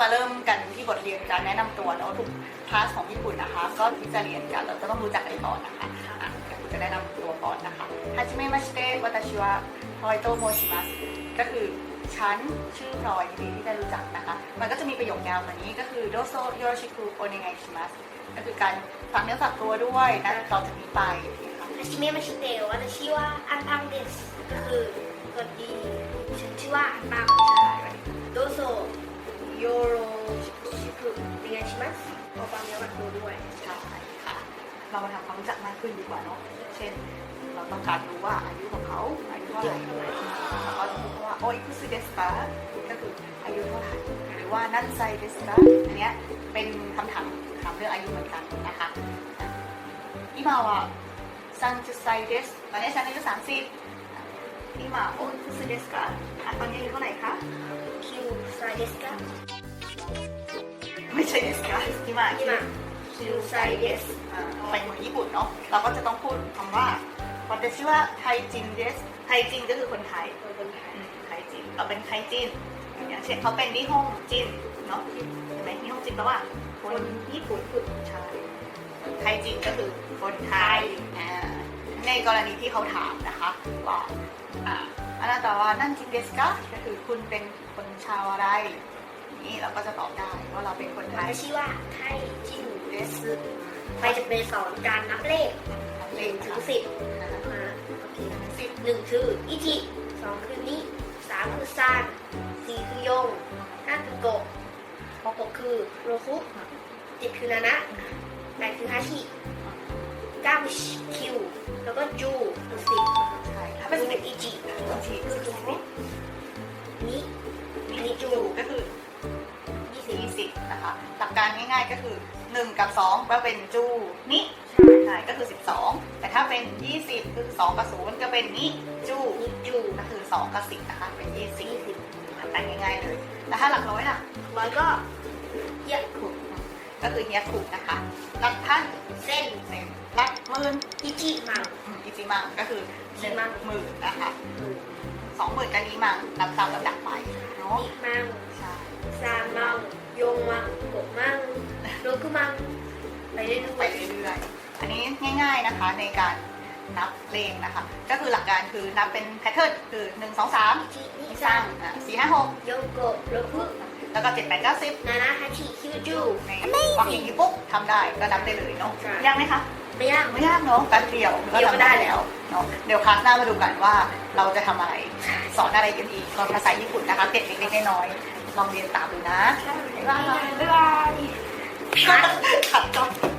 มาเริ่มกันที่บทเรียนการแนะนำตัวเนาะทุกคลาสของญี่ปุ่นนะคะ ก็ที่จะเรียนกันเราจะต้องรู้จักกันก่อนนะคะอะเดี๋ยวจะแนะนำตัวก่อนนะคะฮาจิเมะมาชิเตะวาตชิวะพลอยโตโมชิมัสก็คือฉันชื่อพลอยดีที่ได้รู้จักนะคะ มันก็จะมีประโยคยาวกว่านี้ก็คือโดโซโยชิคุโอเนไงชิมัสก็คือการฝากเนื้อฝากตัวด้วยนะต่อจากนี้ไปฮาชิเมะมาชิเตะวาตชิวะอันปังเดสก็คือสวัสดีฉันชื่อว่าอันปังใช่วันนี้โดโซ เรียนชิมัสขอความเนื้อฝากตัวด้วย ใช่ค่ะ เรามาทำความรู้จักมากขึ้นดีกว่าเนาะ เช่น เราต้องการรู้ว่าอายุของเขาอายุเท่าไหร่แล้วก็จะพูดว่าโอ้ยคุซิเดสกาก็คืออายุเท่าไหร่หรือว่านั่นไซเดสกาอันเนี้ยเป็นคำถามถามเรื่องอายุเหมือนกันนะคะอิมาวะซันจุไซเดสตอนนี้ฉันอายุสามสิบอิมาโอ้ยคุซิเดสกาตอนนี้ ใช่เดสกาอิมาที่มาคิวไซเดสอ่าไปเมืองญี่ปุ่นเนาะเราก็จะต้องพูดคำว่าวัตชิว่าไทยจินเดสไทยจินก็คือคนไทยคนไทยอืมไทยจินเราเป็นไทยจินอย่างเช่นเขาเป็นนิฮงจินเนาะเห็นไหมนิฮงจินแปลว่าคนญี่ปุ่นใช่ไทยจินก็คือคนไทยอ่าในกรณีที่เขาถามนะคะว่าอ่าอันนั้นแต่ว่านั่นจินเดสกาก็คือคุณเป็นคนชาวอะไร นี่เราก็จะตอบได้ว่าเราเป็นคนไทยตาชิวะไทยจินเดสไปจะเป็นสอนการนับเลขเลหนึ่ขงถึงสิบมาโอเคสิบหนึ่งคืออิจิสองคือนิสามคือซานสี่คือยงห้าคือโกะหกคือโรคุเจ็ดคือนานะแปดคือฮาชิเก้าคือคิว แล้วก็จูคือสิบ ยี่สิบยี่สิบนะคะ หลักการง่ายๆก็คือหนึ่งกับสองก็เป็นจูนิใช่ใช่ก็คือสิบสองแต่ถ้าเป็นยี่สิบคือสองกับศูนย์ก็เป็นนิจูนิจูก็คือสองกับสิบนะคะเป็นยี่สิบยี่สิบหลักการง่ายๆเลยแล้วถ้าหลักร้อยล่ะร้อยก็เยอะขุกก็คือเฮียขุกนะคะหลักพันเส้นเซนหลักหมื่นอิจิมังอืมอิจิมังก็คือหนึ่งอิจิมังหมื่นนะคะหนึ่งสองหมื่นกันนี้มังนับตามลำดับไปเนาะนิมังใช่ซานมังยงมังโกะมังโรคุมังไปเรื่อยๆไปเรื่อยๆอันนี้ง่าย ๆนะคะในการนับเลขนะคะ ก็คือหลักการคือนับเป็นแพทเทิร์นคือ1 2 3อิจินินี่ซัสร้างงอะ4 5 6ยงโกะโรคุแล้วก็7 8 9 10นานะฮาชิคิวจูในฟังอย่างนี้ปุ๊บทำได้ก็นับได้เลยเนาะใช่ยากไหมคะไม่ยากไม่ยากเนาะแป๊บเดียวก็เดียวก็ทำได้ได้แล้วเนาะเดี๋ยวคลาสหน้ามาดูกันว่าเราจะทำอะไรสอนอะไรกันอีกก็ภาษาญี่ปุ่นนะคะเก็บเล็กๆน้อยๆลองเรียนตามดูนะใช่บ๊ายบาย 飘的很